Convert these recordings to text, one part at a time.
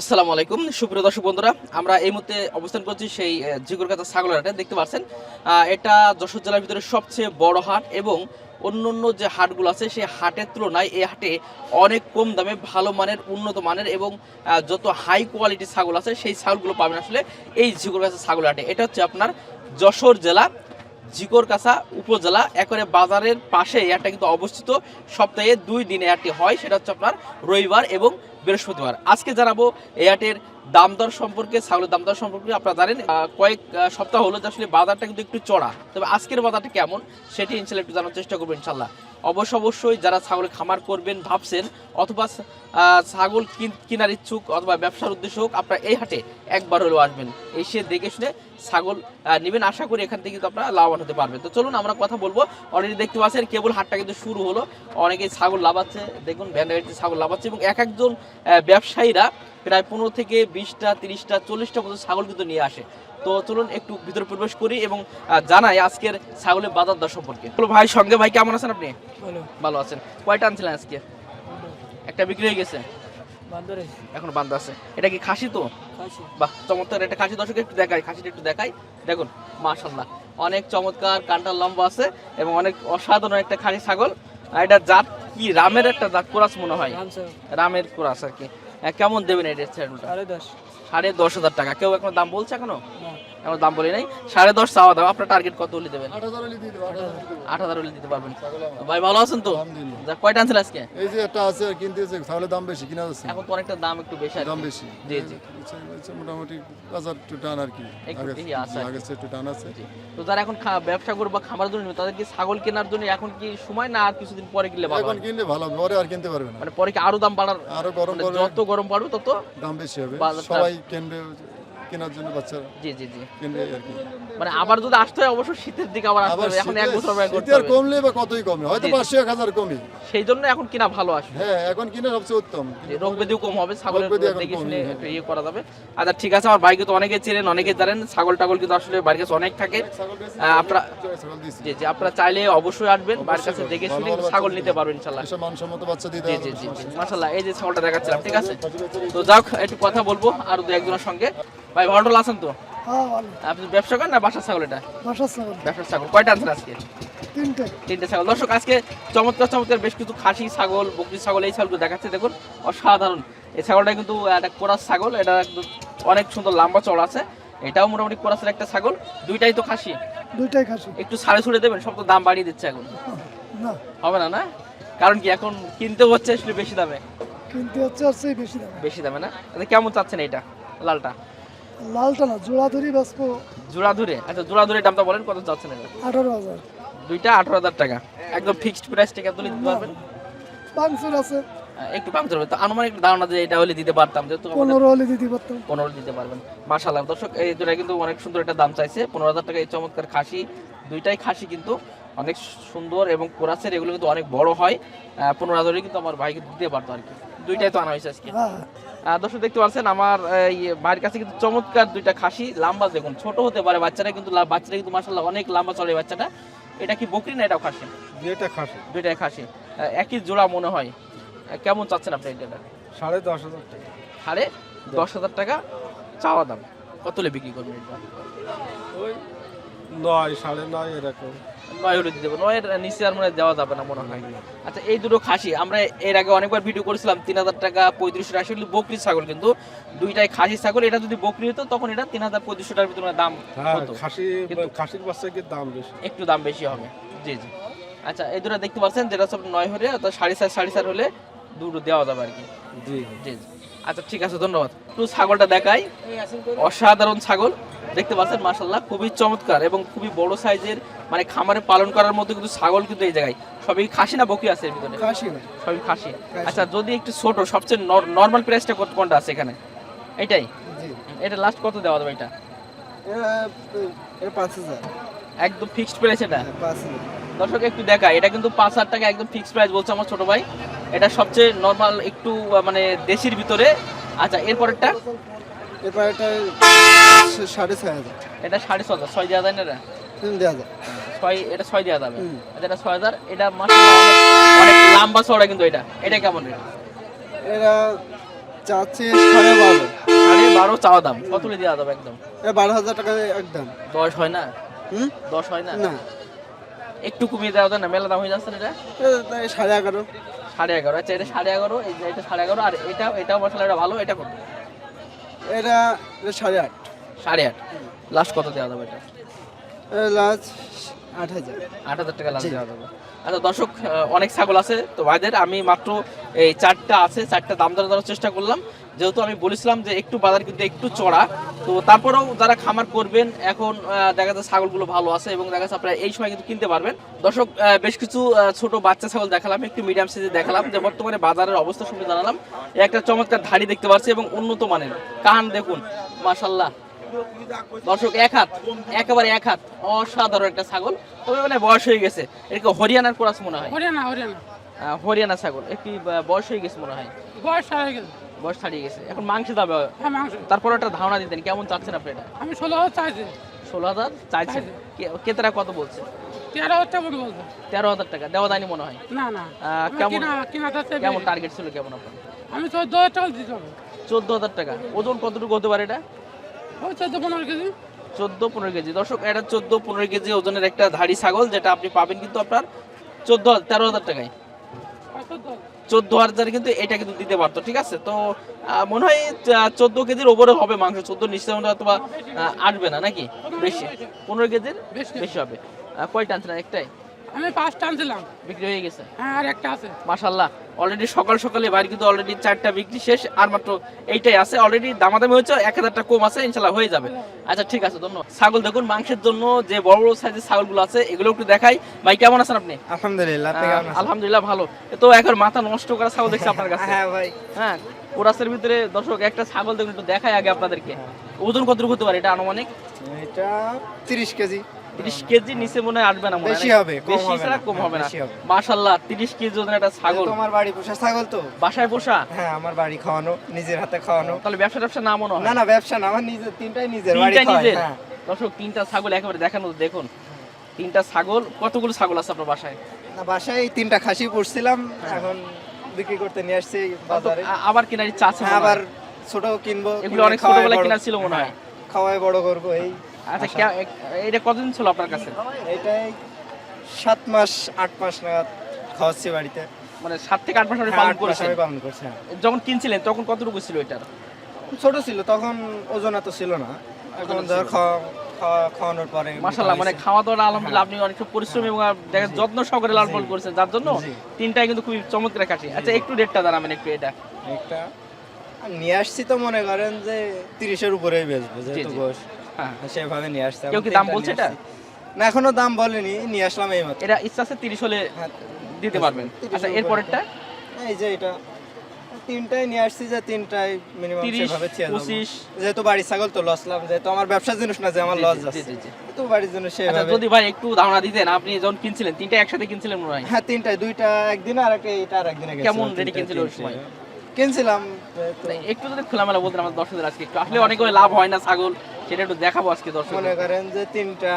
আসসালামু আলাইকুম। সুপ্রিয় দর্শক বন্ধুরা, আমরা এই মুহূর্তে অবস্থান করছি সেই জিগরকাতা ছাগলের হাটে, দেখতে পাচ্ছেন? এটা যশোর জেলার ভিতরে সবচেয়ে বড় হাট এবং অন্য অন্য যে হাটগুলো আছে, সেই হাটের তুলনায় এই হাটে অনেক কম দামে ভালো মানের, উন্নত মানের এবং যত হাই কোয়ালিটির ছাগল আছে, সেই ছাগলগুলো পাবেন আসলে এই জিগরকাতা ছাগল হাটে। এটা হচ্ছে আপনার যশোর জেলা জিকরকাছা উপজেলা, একবারে বাজারের পাশে হাটটা কিন্তু অবস্থিত। সপ্তাহে দুই দিনে হাটটি হয়, সেটা হচ্ছে আপনার রবিবার এবং বৃহস্পতিবার। আজকে জানাব হাটের দাম দর সম্পর্কে, ছাগলের দাম দর সম্পর্কে, আপনারা জানেন কয়েক সপ্তাহ হলো যে আসলে বাজারটা কিন্তু একটু চড়া। তবে আজকের বাজারটা কেমন, সেটি ইনশাল্লাহ একটু জানার চেষ্টা করব ইনশাল্লাহ। অবশ্য অবশ্যই যারা ছাগলের খামার করবেন ভাবছেন, অথবা ছাগল কেনার ইচ্ছুক অথবা ব্যবসার উদ্দেশ্য হোক, আপনারা এই হাটে একবার হলেও আসবেন। এসে দেখে শুনে ছাগল নেবেন, আশা করি এখান থেকে কিন্তু আপনারা লাভবান হতে পারবেন। তো চলুন আমরা কথা বলব। অলরেডি দেখতে পাচ্ছেন, কেবল হাটটা কিন্তু শুরু হলো। অনেকেই ছাগল লাভাচ্ছে। দেখুন ভ্যান্ডারিতে ছাগল লাভাচ্ছে এবং এক একজন ব্যবসায়ীরা প্রায় পনেরো থেকে বিশটা, তিরিশটা, চল্লিশটা মতো ছাগল কিন্তু নিয়ে আসে। তো চলুন একটু ভিতরে প্রবেশ করি এবং জানাই আজকের ছাগলের বাজার দর সম্পর্কে। ভাই সঙ্গে ভাই কেমন আছেন আপনি? ভালো। আছেন। কয়টা আনছিলেন আজকে? একটা বিক্রি হয়ে গেছে। এখন বান্ধ আছে। এটা কি খাসি তো? বাহ চমৎকার। একটা খাসি দর্শক একটু দেখাই খাসিটা একটু দেখাই। দেখুন মাশাল্লাহ অনেক চমৎকার কান্টার লম্বা আছে এবং অনেক অসাধারণ একটা খাসি ছাগল। আর এটা জাত কি? রামের একটা জাত কোরাস মনে হয়। রামের কোরাস আর কি। কেমন দেবেন এটা সাড়ে দশ। সাড়ে দশ হাজার টাকা। কেউ এখন দাম বলছে এখনও? এখন দাম বলি নাই। সাড়ে দশ চাওয়া দাও আপনার টার্গেট কত হলে দেবেন? আট হাজার হলে হলে দিতে পারবেন। ভাই ভালো আছেন তো? যা, কয়টা আনছেন আজকে? এই যে একটা আছে কিনতেছে ছাগলের দাম বেশি কিনা যাচ্ছে এখন তো অনেকটা দাম একটু বেশি দাম বেশি। জি জি। মোটামুটি বাজার একটু টান আর কি। আগে একটু টান আছে। তো যারা এখন ব্যবসা করবে বা খামার জন্য তাদের কি ছাগল কেনার জন্য এখন কি সময় না আর কিছুদিন পরে কিনলে ভালো এখন কিনলে ভালো হবে, পরে আর কিনতে পারবে না। মানে পরে কি আরও দাম বাড়ার আরও গরম মানে পড়বে। যত গরম বাড়বে তত দাম বেশি হবে। সবাই কিনবে। কেনার জন্য বাচ্চারা জি জি জি। কিনবে আর কি। মানে আবার যদি আসতে হয় অবশ্য শীতের দিকে আবার আসতে হবে। এখন এক বছর অপেক্ষা করতে হবে। কমলে বা কতই কমে? হয়তো জি। পাঁচশো এক হাজার কমই সেই জন্য এখন কিনা ভালো আসবে। হ্যাঁ এখন কিনে সবচেয়ে উত্তম। রোগ ব্যাধিও কম হবে ছাগলের দেখে শুনে হ্যাঁ। একটু ইয়ে করা যাবে। আচ্ছা ঠিক আছে আমার বাইকে তো অনেকে চেনেন অনেকে জানেন ছাগল টাগল কিন্তু আসলে বাড়ির কাছে অনেক থাকে। আপনারা জি জি আপনারা চাইলে অবশ্যই আসবেন বাড়ির কাছে দেখে শুনে ছাগল নিতে পারবেন ইনশাল্লাহ এসব মানসম্মত বাচ্চা দিতে জি জি জি মাশাল্লাহ এই যে ছাগলটা দেখাচ্ছিলাম ঠিক আছে? তো যাক একটু কথা বলব আর দু একজনের সঙ্গে। ভাই ভন্ডল আছেন তো? হ্যাঁ আপনি ব্যবসা করেন না বাসার ছাগল এটা? ব্যবসার ছাগল। কয়টা আনছেন আজকে? তিনটে। তিনটে ছাগল। দর্শক আজকে চমৎকার চমৎকার বেশ কিছু খাসি ছাগল বকরি ছাগল এই ছাগলগুলো দেখাচ্ছে। দেখুন অসাধারণ। এই ছাগলটা কিন্তু একটা কোরাস ছাগল। এটা অনেক সুন্দর লম্বা চড় আছে। এটাও মোটামুটি কোরাসের একটা ছাগল। দুইটাই তো খাসি। দুইটাই খাসি। একটু সাড়ে ছুড়ে দেবেন সব তো দাম বাড়িয়ে দিচ্ছে এখন। না। হবে না না? কারণ কি এখন কিনতে হচ্ছে আসলে বেশি দামে। কিনতে হচ্ছে বেশি দাম। বেশি দামে না? কেমন চাচ্ছেন এটা লালটা? লালটা না জোড়া ধরি বেসবো জোড়া ধরে আচ্ছা জোড়া ধরে দামটা বলেন কত চাচ্ছেন এটা আঠারো হাজার। দুইটা আঠারো হাজার টাকা। একদম ফিক্সড প্রাইস টাকা তুলে দিতে পারবেন? আছে। একটু পাংচার হবে। তো আনুমানিক ধারণা যে এটা হলে দিতে পারতাম যেহেতু পনেরো হলে দিতে পারতাম। পনেরো দিতে পারবেন। মাশাল্লাহ দর্শক এই কিন্তু অনেক সুন্দর একটা দাম চাইছে। পনেরো হাজার টাকা এই চমৎকার খাসি। দুইটাই খাসি কিন্তু অনেক সুন্দর এবং কোরাসের এগুলো কিন্তু অনেক বড় হয়। পনেরো হাজারে কিন্তু আমার ভাইকে দিতে পারতো আর কি। দুইটাই তো আনা হয়েছে আজকে। হ্যাঁ। দর্শক দেখতে পাচ্ছেন আমার এই ভাইয়ের কাছে কিন্তু চমৎকার দুইটা খাসি লম্বা দেখুন ছোট হতে পারে বাচ্চারা কিন্তু বাচ্চারা কিন্তু মাসাল্লাহ অনেক লম্বা চলে বাচ্চাটা। এটা কি বকরি না এটাও খাসি? বিয়েটা খাসি। দুইটাই খাসি। একই জোড়া মনে হয়। কেমন চাচ্ছেন আপনি এটা সাড়ে দশ হাজার টাকা। সাড়ে দশ হাজার টাকা চাওয়া দাম। কতলে বিক্রি করবেন এটা? ওই নয় সাড়ে নয় এরকম। নয় হলে দিতে পারব। নয়ের নিচে আর মনে হয় দেওয়া যাবে না মনে হয়। আচ্ছা এই দুটো খাসি আমরা এর আগে অনেকবার ভিডিও করেছিলাম তিন হাজার টাকা পঁয়ত্রিশশো টাকা আসলে বকরি ছাগল কিন্তু। দুইটাই খাসি ছাগল এটা যদি বকরি হতো তখন এটা তিন হাজার পঁয়ত্রিশশো টাকার ভিতরে দাম হ্যাঁ হতো। খাসি খাসির বাচ্চাকে দাম বেশি? একটু দাম বেশি হবে। জি জি। আচ্ছা এই দুটো দেখতে পাচ্ছেন যেটা সব নয় হলে অর্থাৎ সাড়ে চার সাড়ে চার হলে দুটো দেওয়া যাবে আর কি। জি। জি আচ্ছা ঠিক আছে ধন্যবাদ। একটু ছাগলটা দেখাই। অসাধারণ ছাগল দেখতে পাচ্ছেন মাসাল্লাহ খুবই চমৎকার এবং খুবই বড় সাইজের মানে খামারে পালন করার মতো কিন্তু ছাগল কিন্তু এই জায়গায়। সবই খাসি না বকি আছে এর ভিতরে? খাসি সবই খাসি। আচ্ছা যদি একটু ছোট সবচেয়ে নর্মাল প্রাইসটা কত কোনটা আছে এখানে? এটাই? এটা লাস্ট কত দেওয়া যাবে এটা? একদম ফিক্সড প্রাইস এটা? দর্শক একটু দেখা এটা কিন্তু পাঁচ হাজার টাকা একদম ফিক্সড প্রাইস বলছে আমার ছোট ভাই। এটা সবচেয়ে নর্মাল একটু মানে দেশির ভিতরে। আচ্ছা এরপরেরটা? এবার এটা সাড়ে ছয় হাজার। এটা সাড়ে ছ হাজার। ছয় দেওয়া যায় না দেওয়া যায়। ছয় এটা ছয় দেওয়া যাবে। এটা ছয় হাজার এটা অনেক লম্বা চড়া কিন্তু এটা। এটা কেমন রেট? এরা চাচ্ছে সাড়ে বারো। সাড়ে বারো চাওয়া দাম। কত দেওয়া যাবে একদম। বারো হাজার টাকা একদম দশ হয় না? হুম? দশ হয় না? না। একটু কমিয়ে দেওয়া যায় না? মেলা দাম হয়ে যাচ্ছে না এটা? সাড়ে এগারো। সাড়ে এগারো। আচ্ছা এটা সাড়ে এগারো এটা সাড়ে এগারো আর এটা এটাও মশলা এটা ভালো এটা কত? এটা এটা সাড়ে আট। সাড়ে আট। লাস্ট কত দেওয়া যাবে এটা? লাজ আট হাজার। আট হাজার টাকা দেওয়া যাবে আচ্ছা দর্শক অনেক ছাগল আছে। তো ভাইদের আমি মাত্র এই চারটা আছে চারটা দাম দর দেওয়ার চেষ্টা করলাম। যেহেতু আমি বলেছিলাম যে একটু বাজার কিন্তু একটু চড়া তো তারপরেও যারা খামার করবেন এখন দেখা যাচ্ছে ছাগলগুলো ভালো আছে এবং দেখা যাচ্ছে আপনারা এই সময় কিন্তু কিনতে পারবেন। দর্শক বেশ কিছু ছোট বাচ্চা ছাগল দেখালাম একটু মিডিয়াম সাইজে দেখালাম যে বর্তমানে বাজারের অবস্থা সম্পর্কে জানালাম। একটা চমৎকার ধাড়ি দেখতে পাচ্ছি এবং উন্নত মানের। কান দেখুন মাশাল্লাহ দর্শক এক হাত একেবারে এক হাত অসাধারণ একটা ছাগল। তবে মানে বয়স হয়ে গেছে এরকম হরিয়ানার কোরাস মনে হয়? হরিয়ানা হরিয়ানা। হরিয়ানা ছাগল একটি বয়স হয়ে গেছে মনে হয়? বয়স হয়ে গেছে। বয়স ছাড়িয়ে গেছে। এখন মাংস হ্যাঁ মাংস। তারপর একটা ধারণা দিতেন কেমন চাচ্ছেন আপনি এটা? আমি ষোলো হাজার চাইছি। ষোলো হাজার চাইছেন? কে- ক্রেতারা কত বলছে? তেরো হাজার টাকা বলছে। তেরো হাজার টাকা দেওয়া যায়নি মনে হয়? না না। কেমন কেমন টার্গেট ছিল কেমন আপনার? আমি চোদ্দ হাজার টাকা দিতে হবে। চোদ্দ হাজার টাকা ওজন কতটুকু হতে পারে এটা? চোদ্দ পনেরো কেজি? চোদ্দ পনেরো কেজি। দর্শক এটা চোদ্দ পনেরো কেজি ওজনের একটা ধাড়ি ছাগল যেটা আপনি পাবেন কিন্তু আপনার চোদ্দ তেরো হাজার টাকায়। চোদ্দ হাজার। কিন্তু এটা কিন্তু দিতে পারতো ঠিক আছে? তো মনে হয় চোদ্দ কেজির ওপরে হবে মাংস চোদ্দ নিশ্চয় অথবা আসবে না নাকি? বেশি। পনেরো কেজির বেশি। হবে। কয়টা আনছেন একটাই? আমি পাঁচটা আনছিলাম। বিক্রি হয়ে গেছে? হ্যাঁ আর একটা আছে। মাশাল্লাহ অলরেডি সকাল সকালে বাড়ি কিন্তু অলরেডি চারটা বিক্রি শেষ আর মাত্র এইটাই আছে। অলরেডি দামাদামি হচ্ছে এক হাজারটা কম আছে ইনশাল্লাহ হয়ে যাবে। আচ্ছা ঠিক আছে ধন্যবাদ। ছাগল দেখুন মাংসের জন্য যে বড় বড় সাইজের ছাগলগুলো আছে এগুলো একটু দেখাই। ভাই কেমন আছেন আপনি? আলহামদুলিল্লাহ আলহামদুলিল্লাহ ভালো। তো এখন মাথা নষ্ট করা ছাগল দেখছি আপনার কাছে। হ্যাঁ ভাই। হ্যাঁ কোরাসের ভিতরে দর্শক একটা ছাগল দেখুন একটু দেখাই আগে আপনাদেরকে। ওজন কতটুকু হতে পারে? এটা আনুমানিক? এটা তিরিশ কেজি। তিরিশ কেজি নিচে মনে আসবে না বেশি হবে, বেশি ছাড়া কম হবে না। মাশাল্লাহ তিরিশ কেজি একটা ছাগল। তোমার বাড়ি পোষা ছাগল তো? বাসায় পোষা? হ্যাঁ আমার বাড়ি খাওয়ানো নিজের হাতে খাওয়ানো। তাহলে ব্যবসা ট্যাবসা না মনে হয় না না ব্যবসা না আমার নিজের তিনটাই নিজের বাড়ি নিজের? হ্যাঁ। দর্শক তিনটা ছাগল একেবারে দেখানো দেখুন। তিনটা ছাগল কতগুলো ছাগল আছে আপনার বাসায়? না বাসায় তিনটা খাসি পুষছিলাম এখন বিক্রি করতে নিয়ে আসছি বাজারে। আবার কেনার ইচ্ছা আছে হ্যাঁ, হয়। আবার ছোট কিনবো এগুলো অনেক বড়- কেনা ছিল মনে হয়। হ্যাঁ, খাওয়াই বড় করব এই আচ্ছা এটা কতদিন ছিল আপনার কাছে? এটাই সাত মাস আট মাস নাগাদ খাওয়াচ্ছি বাড়িতে। মানে সাত থেকে আট মাস আপনি হ্যাঁ, পালন করেছেন? পালন করছি হ্যাঁ। যখন কিনছিলেন তখন কতটুকু ছিল এটার? ছোট ছিল তখন ওজন এত ছিল না। এখন ধর খাওয়ানোর পরে মাশাল্লাহ মানে খাওয়া দাওয়া আলহামদুলিল্লাহ আপনি অনেক পরিশ্রমী এবং দেখেন যত্ন সহকারে লাল পালন করেছেন। যার জন্য তিনটাই কিন্তু খুবই চমৎকার কাটি আচ্ছা একটু রেটটা দাঁড়াবেন একটু এটা। একটা নিয়ে আসছি তো মনে করেন যে তিরিশের উপরেই বেচবো যেহেতু। গোশ হ্যাঁ সেভাবে নিয়ে আসছে কেউ কি দাম বলছে এটা? না এখনও দাম বলেনি নিয়ে আসলাম এই মাত্র এটা ইচ্ছা আছে তিরিশ হলে হ্যাঁ, দিতে পারবেন। আচ্ছা। এরপরেরটা? এই যে এটা। নিয়ে আসছি যে মিনিমাম 30, সেভাবে চেয়ে যাব। 25 যেহেতু বাড়ির ছাগল তো লসলাম যেহেতু আমার ব্যবসার জিনিস না যে আমার লস যাচ্ছে। তো বাড়ির জন্য আচ্ছা সেভাবে। যদি ভাই একটু ধারণা দিতেন আপনি যখন কিনছিলেন তিনটা একসাথে কিনছিলেন মনে হয়? হ্যাঁ তিনটাই দুইটা একদিন আর একটা এইটা আর একদিনে কেমন তিনটা, কিনছিল ওই সময়? কিনছিলাম। একটু যদি খোলামেলা বলতেন আমাদের দর্শকদের আজকে একটু আসলে অনেক লাভ হয় না ছাগল। সেটা একটু দেখাবো আজকে দর্শক মনে করেন যে তিনটা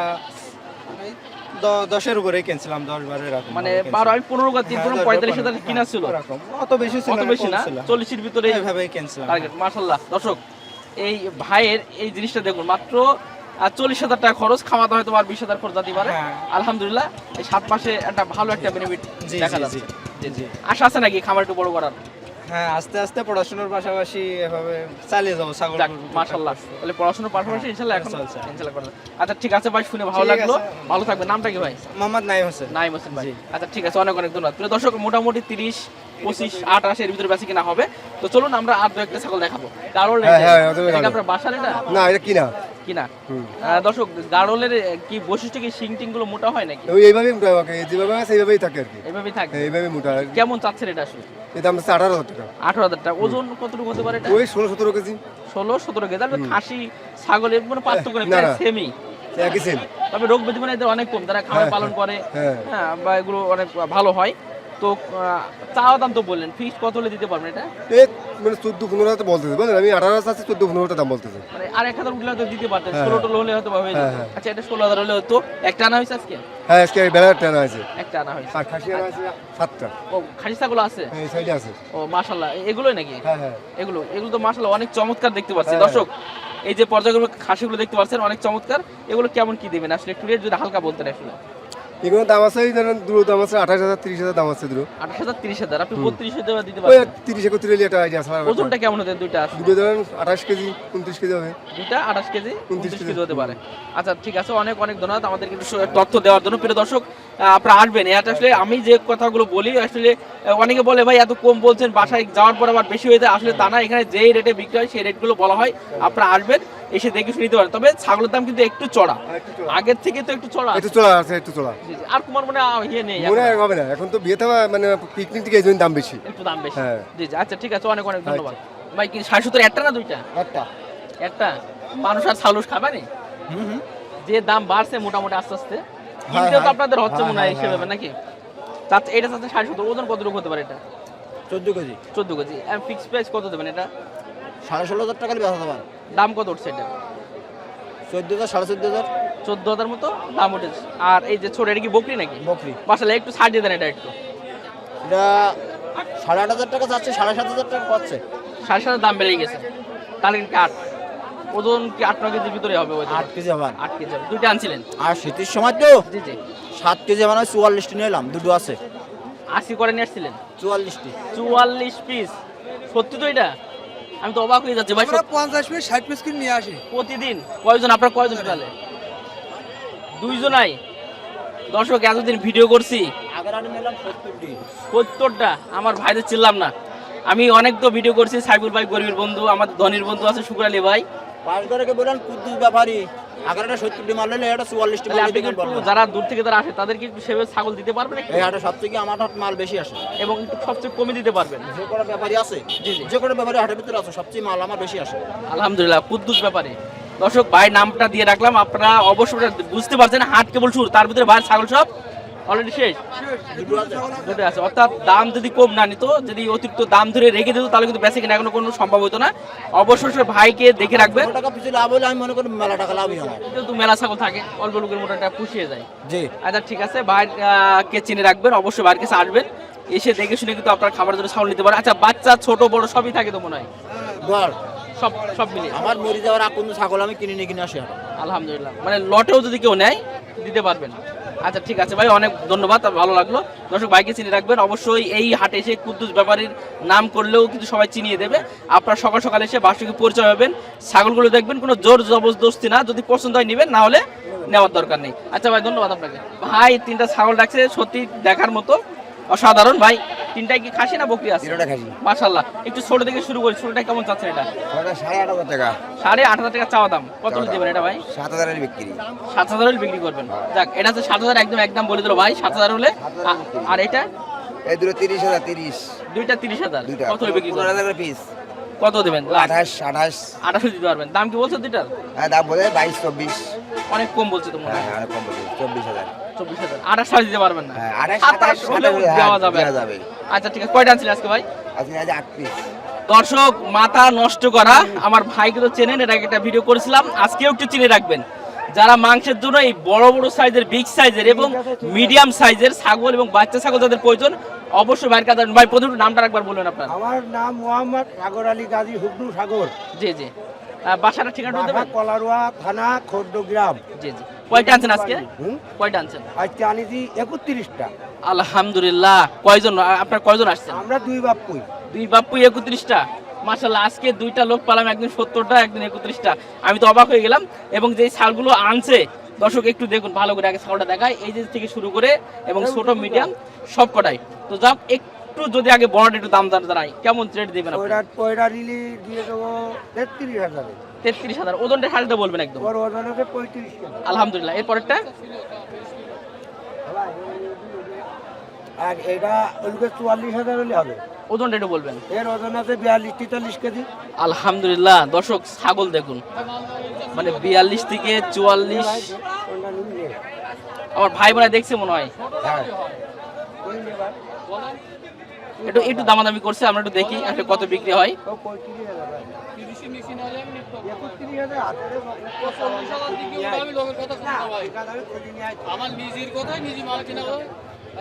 দশের উপরে কিনছিলাম দশ বারো এরকম মানে বারো আমি পনেরো তিন হ্যাঁ, পনেরো পঁয়তাল্লিশ হাজার কিনা হ্যাঁ, ছিল। অত বেশি অত না, বেশি না চল্লিশের ভিতরে এইভাবেই কিনছিলাম। মার্শাল্লাহ দর্শক এই ভাইয়ের এই জিনিসটা দেখুন মাত্র আর চল্লিশ হাজার টাকা খরচ খাওয়া দাওয়া হয়তো আর বিশ হাজার খরচ দিতে পারে। হ্যাঁ। আলহামদুলিল্লাহ এই সাত মাসে একটা ভালো একটা বেনিফিট দেখা যাচ্ছে। আশা আছে নাকি খামার একটু বড় করার? হ্যাঁ আস্তে আস্তে পড়াশোনার পাশাপাশি এভাবে চালিয়ে যাব ছাগল যাক মাশাল্লাহ তাহলে পড়াশোনার পাশাপাশি ইনশাল্লাহ এখন চলছে। ইনশাল্লাহ করা আচ্ছা ঠিক আছে ভাই শুনে ভালো লাগল। ভালো থাকবে নামটা কি ভাই? মোহাম্মদ নাইম হোসেন। নাইম হোসেন ভাই। আচ্ছা ঠিক আছে অনেক অনেক ধন্যবাদ। প্রিয় দর্শক মোটামুটি তিরিশ পঁচিশ আঠাশ এর ভিতরে বেশি কিনা হবে। তো চলুন আমরা আর দু একটা ছাগল দেখাবো। গাড়ল হ্যাঁ, হ্যাঁ। আপনার বাসার এটা? না এটা কিনা? কিনা? দর্শক গাড়লের কি বৈশিষ্ট্য কি? শিং টিংগুলো মোটা হয় নাকি? ওই এইভাবেই মোটা থাকে যেভাবে আছে এইভাবেই থাকে আর কি। এইভাবেই থাকে? হ্যাঁ, এইভাবেই মোটা কেমন চাচ্ছেন এটা আসলে? এর দাম আঠারো হাজার টাকা। আঠারো হাজার টাকা। ওজন কতটুকু হতে পারে ওই ষোলো সতেরো কেজি। ষোলো সতেরো কেজি। আর খাসি ছাগলের মানে পার্থক্য নেই। সেমই একই সেম তবে রোগ ব্যাধি মানে এদের অনেক কম। যারা খামার হ্যাঁ, পালন করে হ্যাঁ। হ্যাঁ বা এগুলো অনেক ভালো হয়। তো চাওয়া দাম তো বললেন। ফিক্স কত হলে দিতে পারবেন এটা? মানে চোদ্দ পনেরো হাজার বলতেছে আমি আঠারো হাজার আছে চোদ্দ পনেরো হাজার দাম বলতেছে। মানে আর এক হাজার উঠলে হয়তো দিতে পারতেন হ্যাঁ। ষোলো টোলো হলে হয়তো বা হয়ে হ্যাঁ, হ্যাঁ। আচ্ছা এটা ষোলো হাজার হলে হতো একটা আনা হয়েছে আজকে? হ্যাঁ আজকে বেলা আছে একটা আনা হয়েছে। আর খাসি আনা সাতটা। ও খাসি ছাগল আছে? হ্যাঁ, সাইডে আছে। ও মাশাল্লাহ এগুলোই নাকি? হ্যাঁ হ্যাঁ। এগুলো এগুলো তো মাশাল্লাহ অনেক চমৎকার দেখতে পাচ্ছি। হ্যাঁ। দর্শক এই যে পর্যায়গুলো খাসিগুলো দেখতে পাচ্ছেন অনেক চমৎকার। এগুলো কেমন কি দেবেন? আসলে একটু রেট যদি হালকা বলতেন আসলে। এগুলো দাম আছে এই ধরেন দুটো দাম আছে আঠাশ হাজার তিরিশ হাজার দাম আছে দুটো। আঠাশ হাজার তিরিশ হাজার আপনি বত্রিশ হাজার দিতে পারেন তিরিশ একত্রিশ একটা আইডিয়া আছে আমার ওজনটা কেমন হতে দুইটা আছে। দুটো ধরেন আঠাশ কেজি উনত্রিশ কেজি হবে। দুইটা আঠাশ কেজি উনত্রিশ কেজি। হতে পারে। আচ্ছা ঠিক আছে। অনেক অনেক ধন্যবাদ আমাদের কিন্তু তথ্য দেওয়ার জন্য। প্রিয় দর্শক আপনারা আসবেন। এটা আসলে আমি যে কথাগুলো বলি আসলে অনেকে বলে ভাই এত কম বলছেন বাসায় যাওয়ার পর আবার বেশি হয়ে যায়। আসলে তা না এখানে যেই রেটে বিক্রি হয় সেই রেটগুলো বলা হয়। আপনারা আসবেন এসে দেখে শুনে নিতে পারেন। তবে ছাগলের দাম কিন্তু একটু চড়া। আগের থেকে তো একটু চড়া একটু চলা আছে একটু জি। আর কুমার মানে ইয়ে নেই মনে হবে না। এখন তো বিয়েতে মানে পিকনিক থেকে এই জন্য দাম বেশি। একটু দাম বেশি। হ্যাঁ। জি আচ্ছা ঠিক আছে অনেক অনেক ধন্যবাদ। ভাই কি সাড়ে সত্তর একটা না দুইটা? একটা। একটা? মানুষ আর সালুস খাবে না? যে দাম বাড়ছে মোটামুটি আস্তে আস্তে। কিনতেও তো হ্যাঁ। আপনাদের হচ্ছে হ্যাঁ, মনে হয় হ্যাঁ, হিসেবে নাকি? চাচ্ছে এটা চাচ্ছে সাড়ে সত্তর ওজন কতটুকু হতে পারে এটা? চোদ্দ কেজি। চোদ্দ কেজি। ফিক্স প্রাইস কত দেবেন এটা? সাড়ে ষোলো হাজার টাকা বেচা দেবেন দাম কত উঠছে এটা? চোদ্দ হাজার সাড়ে চোদ্দ হাজার। চোদ্দ হাজার মতো দাম উঠেছে। আর এই যে ছোট এটা কি বকরি নাকি? বকরি। বাসালে একটু ছাড় দিয়ে দেন এটা একটু। এটা সাড়ে আট হাজার টাকা যাচ্ছে সাড়ে সাত হাজার টাকা পাচ্ছে। সাড়ে সাত দাম বেড়ে গেছে। তাহলে আট ওজন কি আট নয় কেজির ভিতরে হবে আট কেজি হবেন আট কেজি হবে। দুইটা আনছিলেন? আর শীতের সময় তো জি জি। সাত কেজি মানে চুয়াল্লিশটি নিলাম দুটো আছে। আশি করে নিয়ে আসছিলেন? চুয়াল্লিশটি। চুয়াল্লিশ পিস। সত্যি তো এটা? আমি তো অবাক হয়ে যাচ্ছি। ভাই পঞ্চাশ মিনিট ষাট পিস করে নিয়ে আসি। প্রতিদিন কয়জন? আপনার কয়জন তাহলে? দুইজনাই? দর্শক এতদিন ভিডিও করছি। সত্তরটি। আমার ভাইদের চিনলাম না। আমি অনেক তো ভিডিও করছি সাইবুল ভাই গরিবের বন্ধু আমার ধনির বন্ধু আছে শুক্র আলী ভাই। পাঁচ কুদ্দুস ব্যাপারী। সত্তরটি মাল নিলে এটা চুয়াল্লিশটি মাল যারা দূর থেকে যারা আসে তাদেরকে সেভাবে ছাগল দিতে পারবেন একটু? এই হাটে সব থেকে আমার হাট মাল বেশি আসে। এবং একটু সবচেয়ে কমে দিতে পারবেন। যে কোনো ব্যাপারী আছে। যে কোনো ব্যাপারী হাটের ভিতরে আছে সবচেয়ে মাল আমার বেশি আসে। আলহামদুলিল্লাহ কুদ্দুস ব্যাপারে। দর্শক ভাই নামটা দিয়ে রাখলাম। আপনারা অবশ্যই বুঝতে পারছেন হাট কেবল শুরু তার ভিতরে ভাই ছাগল সব অলরেডি শেষ? দুটো আছে। অর্থাৎ দাম যদি কম না নিত যদি অতিরিক্ত দাম ধরে রেখে দিত তাহলে কিন্তু বেঁচে কিনা এখনও কোনো সম্ভব হতো না। অবশ্যই সে ভাইকে দেখে রাখবেন কত টাকা পিছু লাভ হলে আমি মনে করি মেলা টাকা লাভই আমার যেহেতু মেলা ছাগল থাকে অল্প লোকের মোটাটা পুষিয়ে যায়। জি। আচ্ছা ঠিক আছে। ভাইয়ের আহ, কে চিনে রাখবেন অবশ্যই ভাইয়ের কাছে আসবেন। এসে দেখে শুনে কিন্তু আপনার খাবার জন্য ছাগল নিতে পারেন। আচ্ছা বাচ্চা ছোট বড় সবই থাকে তো মনে হয়? সব সব মিলিয়ে। আমার মরে যাওয়ার আগ পর্যন্ত ছাগল আমি কিনে নিয়ে কিনে আসি আলহামদুলিল্লাহ। মানে লটেও যদি কেউ নেয় দিতে পারবেন। আচ্ছা ঠিক আছে ভাই, অনেক ধন্যবাদ, ভালো লাগল। দর্শক, ভাইকে চিনে রাখবেন, অবশ্যই এই হাটে এসে কুদ্দুস ব্যাপারীর নাম করলেও কিন্তু সবাই চিনিয়ে দেবে। আপনারা সকাল সকাল এসে বাসুকে পরিচয় হবেন। ছাগলগুলো দেখবেন, কোনো জোর জবরদস্তি না, যদি পছন্দ হয় নেবেন, না হলে নেওয়ার দরকার নেই। আচ্ছা ভাই, ধন্যবাদ আপনাকে। ভাই, তিনটা ছাগল রাখছে, সত্যি দেখার মতো। অসাধারণ। ভাই তিনটাই কি খাসি না বকরি আছে? তিনটা খাসি। মাশাল্লাহ একটু ছোট থেকে শুরু করি। ছোটটা কেমন চাচ্ছেন এটা? সাড়ে আট হাজার টাকা। সাড়ে আট হাজার টাকা চাওয়া দাম। কত দেবেন এটা ভাই? সাত হাজারের বিক্রি। সাত হাজার বিক্রি করবেন। যাক এটা হচ্ছে সাত হাজার একদম একদম বলে দিল ভাই। সাত হাজার হলে আর এটা? এই দুটো তিরিশ হাজার তিরিশ। দুইটা তিরিশ হাজার। দুইটা। কত বিক্রি করবেন? হাজার পিস কত দেবেন? আঠাশ আঠাশ। আঠাশো দিতে পারবেন। দাম কি বলছো দুইটার? হ্যাঁ দাম বলে বাইশ চব্বিশ। অনেক কম বলছে তো মনে হয়। হ্যাঁ অনেক কম বলছি। চব্বিশ হাজার। চব্বিশ হাজার। আঠাশ সাড়ে দিতে পারবেন না। হ্যাঁ, আঠাশ, সাতাশ আঠাশ, হলেও আঠাশ, হ্যাঁ, দেওয়া যাবে। আচ্ছা ঠিক আছে। কয়টা আনছিলেন আজকে ভাই? আজকে আট পিস দর্শক মাথা নষ্ট করা। আমার ভাইকে তো চেনেন এর আগে একটা ভিডিও করেছিলাম। আজকেও একটু চিনে রাখবেন। যারা মাংসের জন্য এই বড় বড় সাইজের বিগ সাইজের এবং মিডিয়াম সাইজের ছাগল এবং বাচ্চা ছাগল যাদের প্রয়োজন অবশ্যই বাইরের কাছে ভাই প্রথমে নামটা একবার বলবেন আপনার। আমার নাম মোহাম্মদ সাগর আলী গাজী হুগনু সাগর। জি জি। বাসাটা ঠিকানা কলারোয়া থানা খোর্দগ্রাম জি জি। কয়টা আনছেন আজকে? কয়টা আনছেন? আজকে আনিছি একত্রিশটা। আলহামদুলিল্লাহ। কয়জন? আপনার কয়জন আসছেন? আমরা দুই বাপুই দুই বাপ্পু একত্রিশটা? মাসাল্লাহ আজকে দুইটা লোক পালাম একদিন সত্তরটা একদিন একত্রিশটা। আমি তো অবাক হয়ে গেলাম এবং যেই ছাগলগুলো আনছে দর্শক একটু দেখুন ভালো করে আগে ছাগলটা দেখায় এই যে থেকে শুরু করে এবং ছোট মিডিয়াম সব কটাই। তো যাক একটু যদি আগে বড় একটু দাম দাম দাঁড়ায় কেমন রেট দেবেন দিয়ে দেবো তেত্রিশ হাজারে। তেত্রিশ হাজার। ওজনটা সারিতে বলবেন একদম। আলহামদুলিল্লাহ। আর এটা ওইদিকে চুয়াল্লিশ হাজার হলে হবে। ওজনটা একটু বলবেন। এর ওজন আছে বিয়াল্লিশ তেতাল্লিশ কেজি। আলহামদুলিল্লাহ। দর্শক ছাগল দেখুন। মানে বিয়াল্লিশ থেকে চুয়াল্লিশ। আমার ভাই বোনা দেখছে মনে হয়। হ্যাঁ। একটু একটু দামাদামি করছে আমরা একটু দেখি আসলে কত বিক্রি হয় ও পঁয়ত্রিশ হাজার ভাই। একত্রিশ হাজার হাজারে এখানে আমি খুঁজে নিয়ে আসছি। আমার নিজের কথাই নিজে মাল কিনা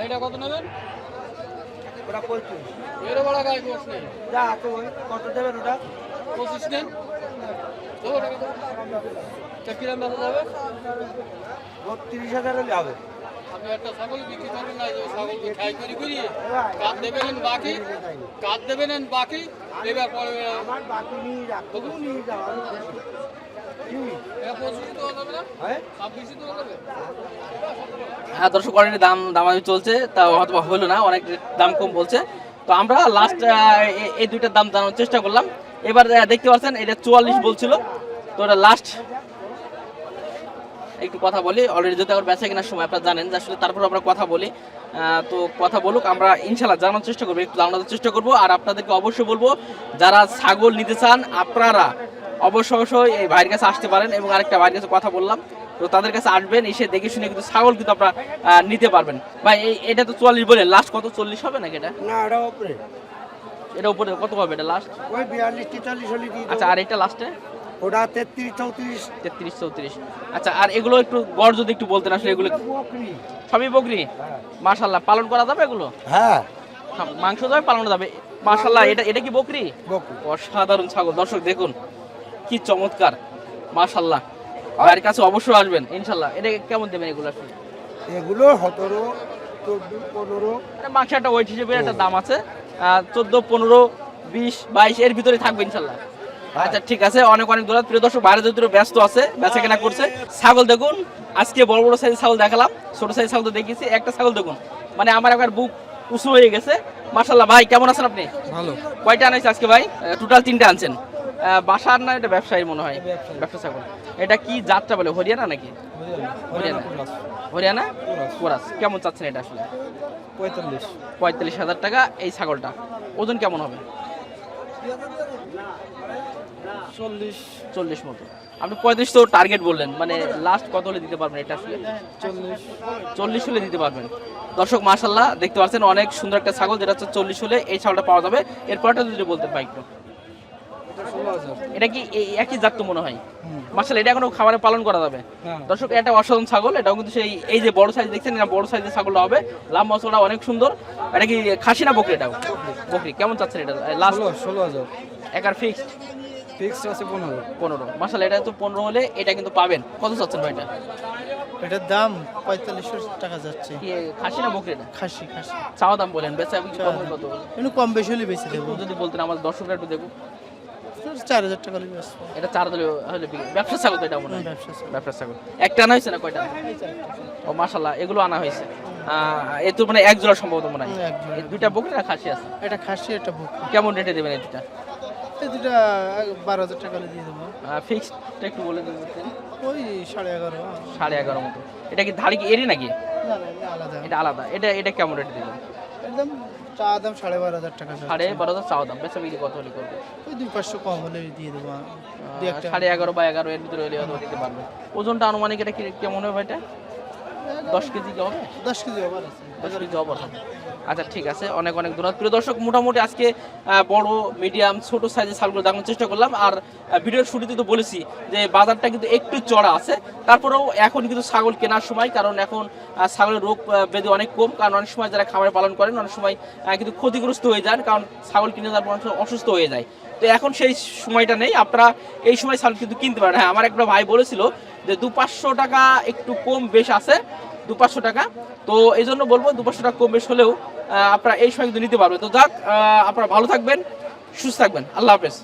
এটা কত নেবেন? ওটা পঁয়ত্রিশ। এর বড় গায়ে গোস নেই। যা আছে কত দেবেন ওটা? পঁচিশ নেন কিরাম বেচা যাবে? বত্রিশ হাজার হলে হবে। আপনি একটা ছাগল বিক্রি করবেন না যে ছাগলকে খাই করি কাঠ দেবেন বাকি দেবেন বাকি এবার পরে হ্যাঁ? হ্যাঁ দর্শক অলরেডি দাম দামাদামি চলছে তা হয়তো হলো না অনেক দাম কম বলছে। তো আমরা লাস্ট এই দুইটার দাম জানানোর চেষ্টা করলাম। এবার দেখতে পাচ্ছেন এটা চুয়াল্লিশ বলছিল। তো এটা লাস্ট একটু কথা বলি। অলরেডি যদি আবার বেচা কেনার সময় আপনারা জানেন যে আসলে তারপর আমরা কথা বলি। তো কথা বলুক আমরা ইনশাল্লাহ জানানোর চেষ্টা করব একটু জানানোর চেষ্টা করব। আর আপনাদেরকে অবশ্যই বলব যারা ছাগল নিতে চান আপনারা অবশ্যই অবশ্যই এই ভাইয়ের কাছে আসতে পারেন এবং আরেকটা ভাইয়ের কাছে কথা বললাম। তো তাদের কাছে আসবেন এসে দেখে শুনে কিন্তু ছাগল কিন্তু আপনারা নিতে পারবেন। ভাই এই এটা তো চুয়াল্লিশ বলে লাস্ট কত? চল্লিশ হবে নাকি এটা? না ওটা উপরে। এটা উপরে কত হবে এটা লাস্ট আচ্ছা আর এটা লাস্টে ওটা তেত্রিশ চৌত্রিশ। তেত্রিশ চৌত্রিশ। আচ্ছা আর এগুলো একটু গড় যদি একটু বলতেন আসলে এগুলো সবই বকরি? মাশাল্লাহ পালন করা যাবে এগুলো? হ্যাঁ। হ্যাঁ, মাংস যাবে পালন যাবে। মাশাল্লাহ এটা এটা কি বকরি? বকরি। অসাধারণ ছাগল। দর্শক দেখুন কি চমৎকার। মাশাল্লাহ ভাইয়ের কাছে অবশ্যই আসবেন ইনশাল্লাহ এটা কেমন দেবেন এগুলো আসলে? এগুলো সতেরো চোদ্দ পনেরো। মাংস একটা ওয়েট হিসেবে একটা দাম আছে। চোদ্দ পনেরো বিশ বাইশ এর ভিতরে থাকবে ইনশাল্লাহ আচ্ছা ঠিক আছে অনেক অনেক দূর প্রিয় দর্শক বাইরে যদি ব্যস্ত আছে বেচা কেনা করছে। ছাগল দেখুন আজকে বড় বড় সাইজ ছাগল দেখালাম ছোট সাইজ ছাগল তো দেখিয়েছি। একটা ছাগল দেখুন মানে আমার একবার বুক উঁচু হয়ে গেছে। মার্শাল্লাহ ভাই কেমন আছেন আপনি? ভালো। কয়টা আনাইছে আজকে ভাই? টোটাল তিনটা আনছেন। বাসার না এটা ব্যবসায়ী মনে হয়? ব্যবসা ছাগল। এটা কি জাতটা বলে হরিয়ানা নাকি? হরিয়ানা। হরিয়ানা? কোরাস কেমন চাচ্ছেন এটা আসলে? পঁয়তাল্লিশ। পঁয়তাল্লিশ হাজার টাকা এই ছাগলটা। ওজন কেমন হবে? চল্লিশ চল্লিশ মতো। আপনি পঁয়ত্রিশ তো টার্গেট বললেন মানে লাস্ট কত হলে দিতে পারবেন এটা আসলে? চল্লিশ। চল্লিশ হলে দিতে পারবেন। দর্শক মার্শাল্লাহ দেখতে পাচ্ছেন অনেক সুন্দর একটা ছাগল যেটা হচ্ছে চল্লিশ হলে এই ছাগলটা পাওয়া যাবে। এরপরটা যদি বলতেন ভাই একটু। এটা কি একই জাত তো মনে হয়? মার্শাল এটা এখনও খাবারে পালন করা যাবে। হ্যাঁ। দর্শক এটা অসাধারণ ছাগল এটাও কিন্তু সেই এই যে বড় সাইজ দেখছেন এটা বড় সাইজের ছাগলটা হবে। লাম মশলাটা অনেক সুন্দর। এটা কি খাসি না বকরি এটাও? বকরি। কেমন চাচ্ছেন এটা? লাস্ট ষোলো ষোলো হাজার। একার ফিক্সড ফিক্সড আছে পনেরো। পনেরো। মাসাল এটা তো পনেরো হলে এটা কিন্তু পাবেন। কত চাচ্ছেন ভাই এটা? এটার দাম পঁয়তাল্লিশশো টাকা যাচ্ছে। কি খাসি না বকরি এটা? খাসি খাসি। চাওয়া দাম বলেন বেচা বিক্রি কত কম বেশি হলে বেশি একটু যদি বলতেন আমাদের দর্শকরা একটু দেখুন চার হাজার টাকা হলে এটা চার হলে হলে ব্যবসা ছাগল এটা মনে হয়। ব্যবসা ব্যবসা ছাগল। একটা আনা হয়েছে না কয়টা? ও মাশাল্লাহ এগুলো আনা হয়েছে। আহ, এ তো মানে এক জোড়া সম্ভবত মনে হয়। দুইটা বকরি না খাসি আছে? এটা খাসি এটা বুক কেমন রেটে দেবেন এই দুটা এই দুটা বারো হাজার টাকা দিয়ে দেবো। ফিক্সড একটু বলে দেবেন ওই সাড়ে এগারো সাড়ে এগারো মতো। এটা কি ধারি কি এরি নাকি? আলাদা। এটা আলাদা। এটা এটা কেমন রেটে দেবেন একদম চা দাম সাড়ে বারো হাজার টাকা সাড়ে বারো হাজার চাওয়া দাম। বেচা বিক্রি কত হলে করবে? ওই দুই পাঁচশো কম হলে দিয়ে দেবো। সাড়ে এগারো বা এগারো এর ভিতরে হলে দিতে পারবে। ওজনটা আনুমানিক এটা কি- কেমন হবে এটা দশ কেজি কি হবে? দশ কেজি আছে। দশ কেজি হবে আচ্ছা ঠিক আছে। অনেক অনেক ধন্যবাদ। প্রিয় দর্শক মোটামুটি আজকে বড় মিডিয়াম ছোট সাইজের ছাগলগুলো দেখানোর চেষ্টা করলাম। আর ভিডিওর শুরুতে তো বলেছি যে বাজারটা কিন্তু একটু চড়া আছে। তারপরেও এখন কিন্তু ছাগল কেনার সময় কারণ এখন ছাগলের রোগ আহ, অনেক কম। কারণ অনেক সময় যারা খাবার পালন করেন অনেক সময় কিন্তু ক্ষতিগ্রস্ত হয়ে যান। কারণ ছাগল কিনে যাওয়ার অনেক সময় অসুস্থ হয়ে যায়। তো এখন সেই সময়টা নেই। আপনারা এই সময় ছাগল কিন্তু কিনতে পারেন। হ্যাঁ আমার একটা ভাই বলেছিল যে দু পাঁচশো টাকা একটু কম বেশ আছে, দু পাঁচশো টাকা। তো এই জন্য বলব দু পাঁচশো টাকা কম বেশ হলেও আপনারা এই সময় কিন্তু নিতে পারবেন। তো যাক আপনারা ভালো থাকবেন, সুস্থ থাকবেন। আল্লাহ হাফেজ।